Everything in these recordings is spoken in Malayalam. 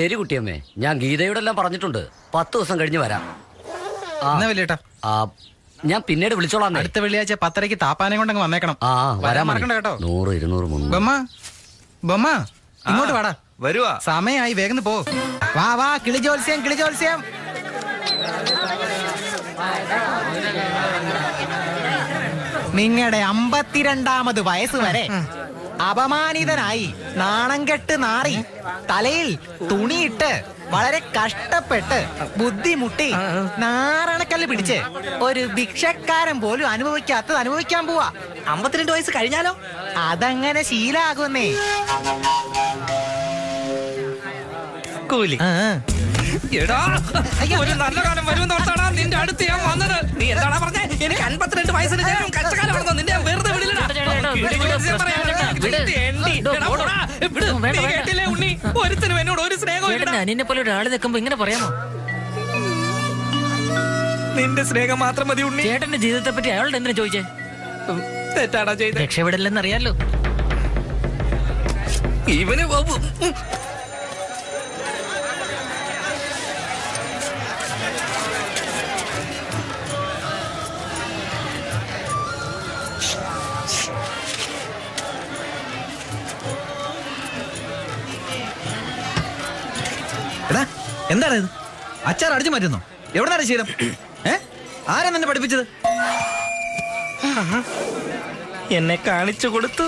ശരി കുട്ടിയമ്മേ ഞാൻ ഗീതയോടെല്ലാം പറഞ്ഞിട്ടുണ്ട്. പത്ത് ദിവസം കഴിഞ്ഞ് വരാം. ആ, എന്നാ വലിയേട്ടാ? ആ, ഞാൻ പിന്നീട് വിളിച്ചോളാം അടുത്ത വെള്ളിയാഴ്ച പത്തരയ്ക്ക് താപ്പാനെ കൊണ്ടങ്ങ് വന്നേക്കണം. ആ വരാൻ വരാൻ മറക്കണ്ട കേട്ടോ. നൂറ് ഇരുന്നൂറ് മുന്നൂറ്. ബൊമ്മ ബൊമ്മ ഇങ്ങോട്ട് വാടാ. വരുവാ. സമയായി വേഗം പോ. വാ വാ കിളിജോത്സ്യം കിളിജോത്സ്യം കിളി ജോത്സ്യം നിങ്ങളുടെ അമ്പത്തിരണ്ടാമത് വയസ്സ് വരെ അപമാനിതനായി നാണം കെട്ട് നാറി തലയിൽ തുണിയിട്ട് വളരെ കഷ്ടപ്പെട്ട് ബുദ്ധിമുട്ടി നാരണക്കല്ല് പിടിച്ച് ഒരു ഭിക്ഷക്കാരൻ പോലും അനുഭവിക്കാത്തത് അനുഭവിക്കാൻ പോവാ. അമ്പത്തിരണ്ട് വയസ്സ് കഴിഞ്ഞാലോ? അതങ്ങനെ ശീലാകുന്നേ. കൂലി. എടാ ഒരു നല്ല കാലം വരുമെന്ന് ഓർത്താടാ നിന്റെ അടുത്ത് ഞാൻ വന്നത്. നീ എന്താടാ പറഞ്ഞേ? എനിക്ക് അൻപത്തിരണ്ട് വയസ്സിന് ശേഷം കഷ്ടകാലമാണെന്നോ? ഞാൻ കേട്ടില്ലേ ഉണ്ണി? ഒരുത്തനും എന്നോട് ഒരു പോലെ ഒരാൾ നിൽക്കുമ്പോ ഇങ്ങനെ പറയാമോ? നിന്റെ സ്നേഹം മാത്രം മതി ഉണ്ണി. ചേട്ടന്റെ ജീവിതത്തെ പറ്റി അയാളോട് എന്തിനാ ചോദിച്ചേ? തെറ്റാടാ ചെയ്ത്. രക്ഷപ്പെടില്ലെന്നറിയാലോ. ഇവന് എന്താണ് ഇത്? അച്ചാർ അടിച്ചു മാറ്റുന്നോ? എവിടെന്നാണ് ശീലം? ഏ? ആരാ നിന്നെ പഠിപ്പിച്ചത്? എന്നെ കാണിച്ചു കൊടുത്തു.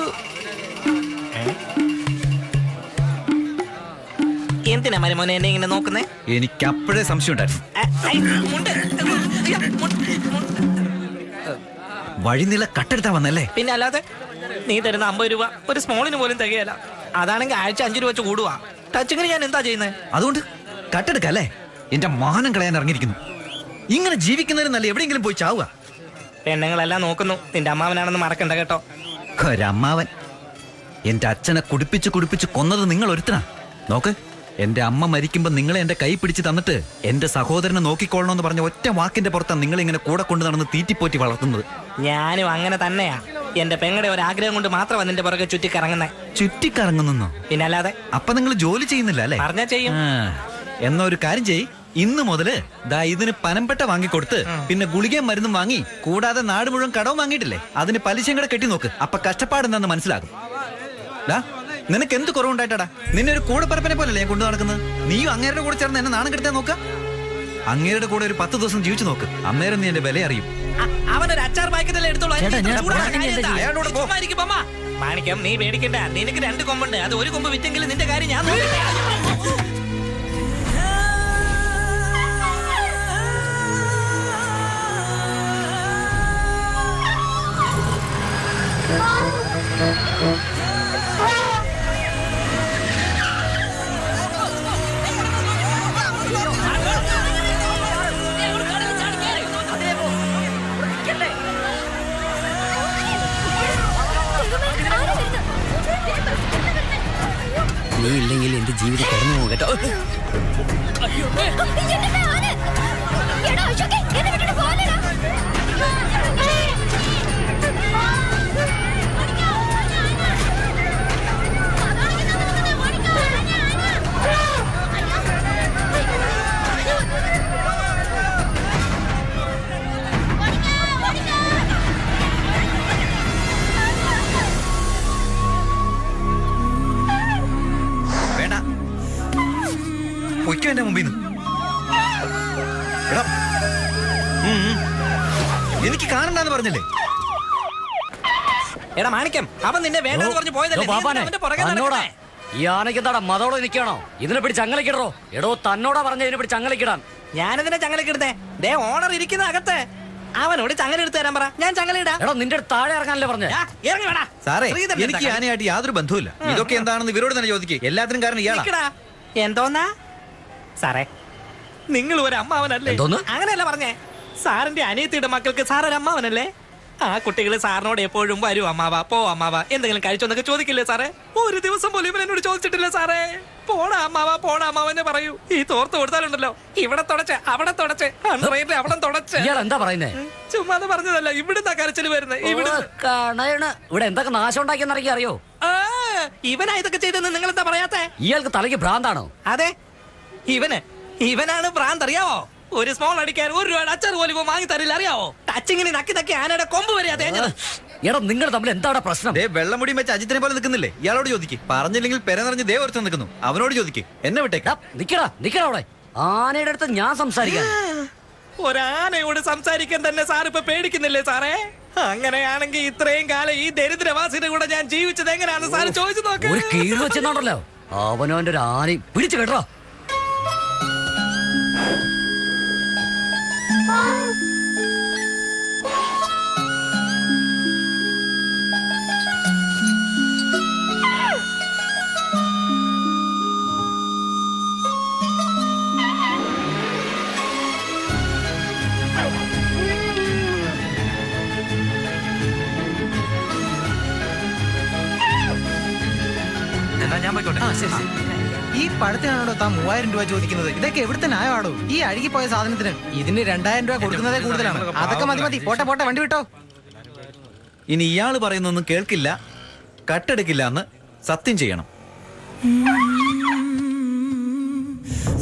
എന്തിനാ മരുമോനെ എന്നെ ഇങ്ങനെ നോക്കുന്നേ? എനിക്ക് അപ്പോഴേ സംശയം ഉണ്ടായിരുന്നു. വഴി. വഴിനീള കട്ടെടുത്താ വന്നല്ലേ? പിന്നെ അല്ലാതെ നീ തരുന്ന അമ്പത് രൂപ ഒരു സ്മോളിന് പോലും തികയല്ല. അതാണെങ്കിൽ ആഴ്ച അഞ്ചു രൂപ വെച്ച് കൂടുവാ. ടച്ചിങ്ങിന് ഞാൻ എന്താ ചെയ്യുന്നത് അതുകൊണ്ട് കട്ടെടുക്കല്ലേ? എന്റെ മാനം കളയാൻ ഇറങ്ങിയിരിക്കുന്നു. ഇങ്ങനെ ജീവിക്കുന്നതിന് നല്ല എവിടെയെങ്കിലും പോയി ചാവുക. പെണ്ണുങ്ങളെല്ലാം നോക്കുന്നു. നിന്റെ അമ്മാവനാണെന്ന് മറക്കണ്ട കേട്ടോ. ഒരമ്മാവൻ എന്റെ അച്ഛനെ കുടിപ്പിച്ച് കുടിപ്പിച്ച് കൊന്നത് നിങ്ങൾ ഒരുത്തനാ. നോക്ക് എന്റെ അമ്മ മരിക്കുമ്പോ നിങ്ങളെ എന്റെ കൈ പിടിച്ച് തന്നിട്ട് എന്റെ സഹോദരനെ നോക്കിക്കൊള്ളണമെന്ന് പറഞ്ഞ ഒറ്റ വാക്കിന്റെ പുറത്താണ് നിങ്ങൾ ഇങ്ങനെ കൂടെ കൊണ്ട് നടന്ന് തീറ്റിപ്പോറ്റി വളർത്തുന്നത്. ഞാനും അങ്ങനെ തന്നെയാ. എന്റെ പെങ്ങളുടെ ഒരു ആഗ്രഹം കൊണ്ട് മാത്രമാണ് നിന്റെ പുറകെ ചുറ്റിക്കറങ്ങുന്നേ. ചുറ്റിക്കറങ്ങുന്നോ പിന്നെ അല്ലാതെ അപ്പൊ നിങ്ങൾ ജോലി ചെയ്യുന്നില്ല അല്ലേ? പറഞ്ഞാ ചെയ്യും. എന്നാ ഒരു കാര്യം ചെയ് ഇന്ന് മുതൽ ദാ ഇതിന് വാങ്ങി വാങ്ങിക്കൊടുത്ത് പിന്നെ ഗുളികയും മരുന്നും വാങ്ങി കൂടാതെ നാട് മുഴുവൻ കടവും വാങ്ങിയിട്ടില്ലേ? അതിന് പലിശയും കൂടെ കെട്ടി നോക്ക്. അപ്പൊ കഷ്ടപ്പാടെന്താന്ന് മനസ്സിലാകും. ഡാ നിനക്ക് എന്ത് കുറവുണ്ടായിട്ടാടാ? നിന്നെ ഒരു കൂടെപ്പറപ്പിനെ പോലല്ലേ ഞാൻ കൊണ്ടു നടക്കുന്നത്? നീയും അങ്ങേരുടെ കൂടെ ചേർന്ന് എന്നെ നാണം കെടുത്താൻ നോക്ക. അങ്ങേരുടെ കൂടെ ഒരു പത്ത് ദിവസം ജീവിച്ചു നോക്ക്. അന്നേരം നീ എന്റെ വില അറിയും അവനൊരു അച്ചാർ പാക്കറ്റല്ലേ എടുത്തോളൂ? നീ പേടിക്കണ്ട. നിനക്ക് രണ്ട് കൊമ്പുണ്ട്. അത് ഒരു കൊമ്പ് വിറ്റെങ്കിലും നിന്റെ കാര്യം ഞാൻ നോക്കട്ടെ. നീ ഇല്ലെങ്കിൽ എന്റെ ജീവിതം കുറഞ്ഞു പോകും കേട്ടോ. വേണ്ട കാണണ്ടെന്ന് എടാ മാണിക്കം അവൻ നിന്നെ വേണ്ടെന്ന് പറഞ്ഞു പോയതല്ലേ? ഈ ആനയ്ക്ക് എന്താടാ മതോടെ നിൽക്കണോ ഇതിനെ പിടിച്ച് ചങ്ങലക്കിടറോ? എടോ തന്നോടാ പറഞ്ഞ ഇതിനെ പിടിച്ച് ചങ്ങലക്കിടാൻ. ഞാനിതിനെ ചങ്ങലക്കിടുന്നേ. ദേ ഓണർ ഇരിക്കുന്ന അകത്ത്. അവനോട് ചങ്ങല എടുത്തു തരാൻ പറ. ഞാൻ ചങ്ങലയിടാ. എടോ നിന്റെ അടുത്ത് താഴെ ഇറങ്ങാനല്ലേ പറഞ്ഞേ? ആ, ഇറങ്ങി വേടാ. സാറേ എനിക്ക് ആനയായിട്ട് യാതൊരു ബന്ധവുമില്ല. ഇതൊക്കെ എന്താണെന്ന് ഇവരോട് തന്നെ ചോദിക്കേ. എല്ലാത്തിനും കാരണം ഇയാളാ. എന്തോന്നാ? സാറേ നിങ്ങൾ ഒരു അമ്മാവനല്ലേ? അങ്ങനെയല്ല പറഞ്ഞേ. സാറിന്റെ അനിയത്തിയുടെ മക്കൾക്ക് സാർ ഒരു അമ്മാവനല്ലേ? ആ കുട്ടികൾ സാറിനോട് എപ്പോഴും വരൂ അമ്മാവ പോ അമ്മാവ. എന്തെങ്കിലും കഴിച്ചോന്നൊക്കെ ചോദിക്കില്ലേ സാറേ? ഒരു ദിവസം പോലും ഇവൻ എന്നോട് ചോദിച്ചിട്ടില്ല സാറേ. പോടാ അമ്മാവ പോടാ അമ്മാവനെ പറയൂ. ഈ തോർത്ത് കൊടുത്താലുണ്ടല്ലോ. ഇവിടെ തുടച്ച് അവിടെ തുടച്ച്. അവിടെ തുടച്ച്. എന്താ പറയുന്നേ? ചുമ്മാ പറഞ്ഞതല്ല. ഇവിടുന്ന് കരച്ചിൽ വരുന്നത് ഇവിടെ. ഇവിടെ എന്തൊക്കെ നാശം ഉണ്ടാക്കിയെന്ന് അറിയോ? ഇവനാ ഇതൊക്കെ ചെയ്തെന്ന് നിങ്ങൾ എന്താ പറയാത്തെ? ഇയാൾക്ക് തലയ്ക്ക് ഭ്രാന്താണോ? അതെ. ഇവന് ഇവനാണ് ഭ്രാന്ത് അറിയാവോ? ഒരു സ്മോൾ അടിക്കാൻ ഒരു രൂപ അച്ചാർ പോലും ഇപ്പൊ വാങ്ങി തരില്ല അറിയാവോ? ടച്ചിങ്ങിന് നക്കി നക്കി ആനയുടെ കൊമ്പ് വരെയാ തേഞ്ഞത് എടാ നിങ്ങൾ തമ്മിൽ എന്താണ് പ്രശ്നം? ദേ വെള്ളമുടിയും വെച്ച് അജിത്തിനെ പോലെ നിൽക്കുന്നില്ലേ? ഇയാളോട് ചോദിക്ക്. പറഞ്ഞില്ലെങ്കിൽ പെര നിറഞ്ഞ് ദേ ഒരുത്തൻ നിൽക്കുന്നു. അവനോട് ചോദിക്ക്. എന്നെ വിട്ടേക്കാ. നിക്കടാ നിക്കടാ അവിടെ. ആനയുടെ അടുത്ത് ഞാൻ സംസാരിക്കാം ഒരാനയോട് സംസാരിക്കാൻ തന്നെ സാർ ഇപ്പൊ പേടിക്കുന്നില്ലേ സാറേ? അങ്ങനെയാണെങ്കിൽ ഇത്രയും കാലം ഈ ദരിദ്രവാസിയുടെ കൂടെ ഞാൻ ജീവിച്ചത് എങ്ങനെയാണ് സാർ ചോദിച്ചു നോക്ക്. ഒരു കീഴ് വെച്ചെന്നാണല്ലോ. അവനോന്റെ ഒരു ആനയും. പിടിച്ചു കേട്ടോ. ഞാൻ പോയിക്കോട്ടെ. ആ ശരി ശരി. ഈ പഴത്തിനാണോ താൻ മൂവായിരം രൂപ ചോദിക്കുന്നത്? ഇതൊക്കെ എവിടുത്തെ ന്യായമാണോ ഈ അഴുകിപ്പോയ സാധനത്തിന്. ഇതിന് രണ്ടായിരം രൂപ കൊടുക്കുന്നതേ കൂടുതലാണ്. അതൊക്കെ മതി മതി. പോട്ടെ പോട്ടെ വണ്ടി വിട്ടോ. ഇനി ഇയാൾ പറയുന്നൊന്നും കേൾക്കില്ല. കട്ടെടുക്കില്ല എന്ന് സത്യം ചെയ്യണം.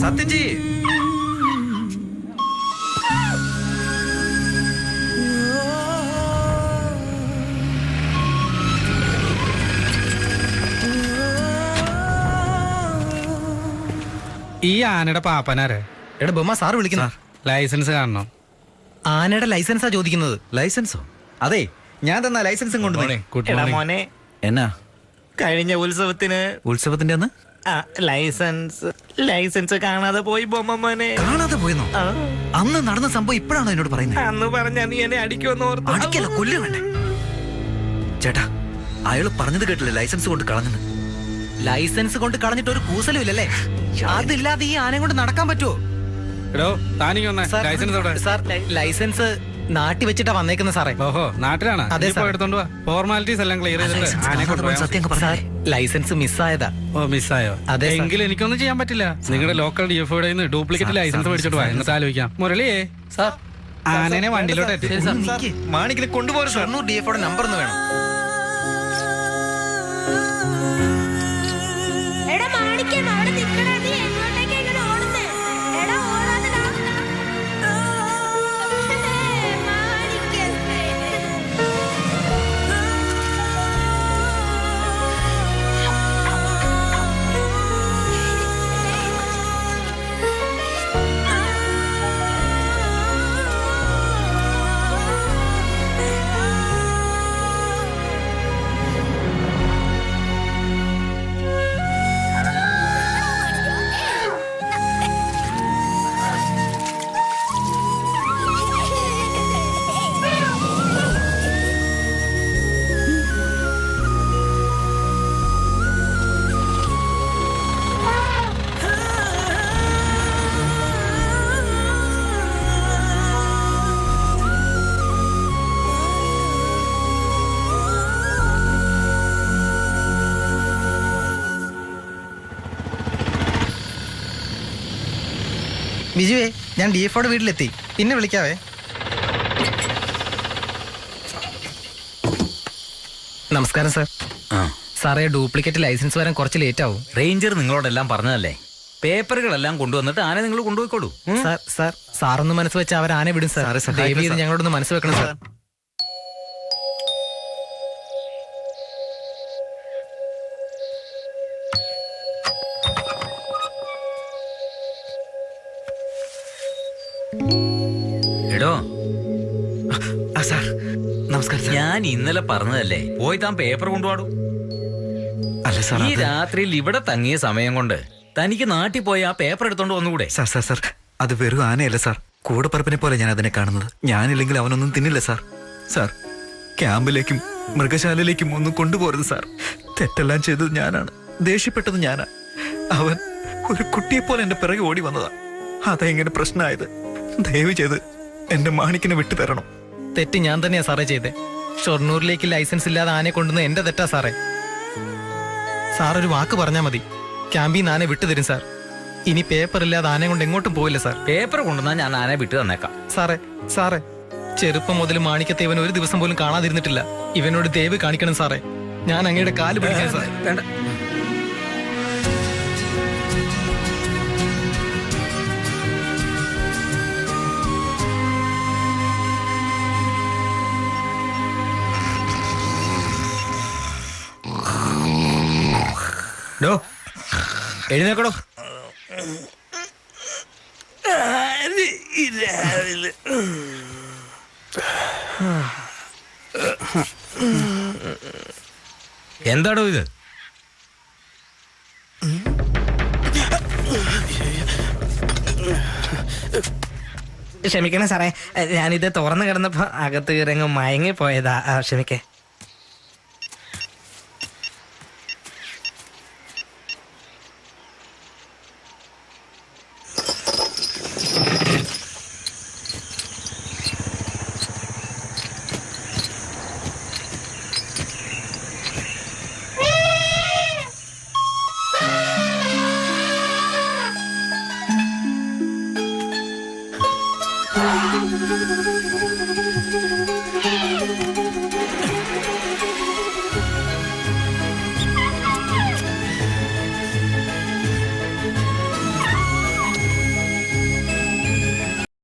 സത്യം ചെയ്യേ ഈ ആനയുടെ പാപ്പനാരെ? എടാ ബൊമ്മ സാർ വിളിക്കുന്ന. ലൈസൻസ് കാണണം. ആനയുടെ ലൈസൻസാ ചോദിക്കുന്നത്. ലൈസൻസോ? അതെ ഞാൻ തന്ന ലൈസൻസും കൊണ്ട് മോനെ, good എടാ morning. മോനെ. എന്നാ? കഴിഞ്ഞ ഉത്സവത്തിന് ഉത്സവത്തിന്റെ അന്ന്? ആ, ലൈസൻസ്. ലൈസൻസ് കാണാതെ പോയി ബൊമ്മ മോനെ. കാണാതെ പോയെന്നോ? അന്ന് നടന്ന സംഭവം ഇപ്പോഴാണോ എന്നോട് പറയുന്നത് അന്ന് പറഞ്ഞ നീ എന്നെ അടിക്കുമെന്ന് ഓർത്ത്. അടിക്കല്ല കൊല്ലു വേണ്ടേ ചേട്ടാ അയാൾ പറഞ്ഞത് കേട്ടില്ല ലൈസൻസ് കൊണ്ട് കളഞ്ഞെന്ന്? ലൈസൻസ് കൊണ്ട് കളഞ്ഞിട്ട് ഒരു കൂസലും ഇല്ലല്ലേ? അതില്ലാതെ ഈ ആനയും കൊണ്ട് നടക്കാൻ പറ്റുമോ എടോ സാർ, ലൈസൻസ് എവിടെ? സാർ ലൈ- ലൈസൻസ് നാട്ടി വെച്ചിട്ടാ വന്നേക്കുന്ന സാറേ. ഓഹോ നാട്ടിലാണ്? അതെ, സാർ. എടുത്തോണ്ട് വാ. ഫോർമാലിറ്റീസ് എല്ലാം ക്ലിയർ ചെയ്തിട്ട് ആനയെ കൊണ്ടുപോയാ മതി. സാർ ലൈസൻസ് മിസ്സായതാ. ഓ മിസ്സായോ? അതെ, സാർ. എങ്കിലും എനിക്കൊന്നും ചെയ്യാൻ പറ്റില്ല. നിങ്ങളുടെ ലോക്കൽ ഡി എഫ് നിന്ന് ഡ്യൂപ്ലിക്കേറ്റ് ലൈസൻസ് മേടിച്ചിട്ട് വാ. എന്നിട്ട് ആലോചിക്കാം. മുരളിയേ സാർ ആനനെ വണ്ടിയിലോട്ട് എത്തി മാണിക്കിനെ കൊണ്ടുപോരും സാർ ഷൊർണൂർ ഡി എഫോടെ നമ്പർ ഒന്ന് വേണം. അവിടെ നിൽക്കണ. ബിജുവേ ഞാൻ ഡി എഫോടെ വീട്ടിലെത്തി. പിന്നെ വിളിക്കാവേ. നമസ്കാരം സാർ. സാറേ ഡ്യൂപ്ലിക്കേറ്റ് ലൈസൻസ് വരാൻ കുറച്ച് ലേറ്റ് ആവും റേഞ്ചർ നിങ്ങളോടെല്ലാം പറഞ്ഞതല്ലേ? പേപ്പറുകളെല്ലാം കൊണ്ടുവന്നിട്ട് ആനെ നിങ്ങൾ കൊണ്ടുപോയിക്കോളൂ? സാർ സാർ സാറൊന്ന് മനസ്സ് വെച്ച് അവർ ആനെ വിടും സാർ. സാറേ, സഹായിക്കണം, ദയവ് ചെയ്ത് സാർ. ഞങ്ങളോടൊന്ന് മനസ്സ് വെക്കണം സാർ. ഞാൻ ഇന്നലെ പറഞ്ഞതല്ലേ? പോയി താൻ പേപ്പർ കൊണ്ടുപോടും അല്ല സാർ ഈ രാത്രിയിൽ ഇവിടെ തങ്ങിയ സമയം കൊണ്ട് തനിക്ക് നാട്ടിൽ പോയി ആ പേപ്പർ എടുത്തോണ്ട് വന്നുകൂടെ? സാർ സാർ സാർ അത് വെറും ആനയല്ല സാർ. കൂടപ്പറപ്പിനെ പോലെ ഞാൻ അതിനെ കാണുന്നത്. ഞാനില്ലെങ്കിൽ അവനൊന്നും തിന്നില്ല സാർ. സാർ ക്യാമ്പിലേക്കും മൃഗശാലയിലേക്കും ഒന്നും കൊണ്ടുപോകരുത് സാർ. തെറ്റെല്ലാം ചെയ്തത് ഞാനാണ്. ദേഷ്യപ്പെട്ടത് ഞാനാ. അവൻ ഒരു കുട്ടിയെ പോലെ എന്റെ പിറകെ ഓടി വന്നതാ. അതെങ്ങനെ പ്രശ്നമായത്. ദയവ് ചെയ്ത് എന്റെ മാണിക്കിനെ വിട്ടു തരണം തെറ്റ് ഞാൻ തന്നെയാ സാറേ ചെയ്തേ. ഷൊർണൂരിലേക്ക് ലൈസൻസ് ഇല്ലാതെ ആനെ കൊണ്ടുവന്ന് എന്റെ തെറ്റാ സാറേ. സാർ ഒരു വാക്ക് പറഞ്ഞാ മതി. ക്യാമ്പിൽ നിന്ന് ആനെ വിട്ടുതരും സാർ. ഇനി പേപ്പർ ഇല്ലാതെ ആനെ കൊണ്ട് എങ്ങോട്ടും പോയില്ല സാർ. പേപ്പർ കൊണ്ടുവന്നാൽ ഞാൻ ആനെ വിട്ടു തന്നേക്കാം. സാറേ സാറേ ചെറുപ്പം മുതൽ മാണിക്കത്തെ ഇവൻ ഒരു ദിവസം പോലും കാണാതിരുന്നിട്ടില്ല. ഇവനോട് ദയവ് കാണിക്കണം സാറേ. ഞാൻ അങ്ങയുടെ കാൽ പിടിക്കാൻ സാർ. വേണ്ട. ഡോ. എഴുന്നേക്കടോ. എന്താടോ ഇത്? ക്ഷമിക്കണേ സാറേ. ഞാനിത് തുറന്നു കിടന്നപ്പോ അകത്ത് കയറിങ്ങ് മയങ്ങി പോയതാ ക്ഷമിക്കേ.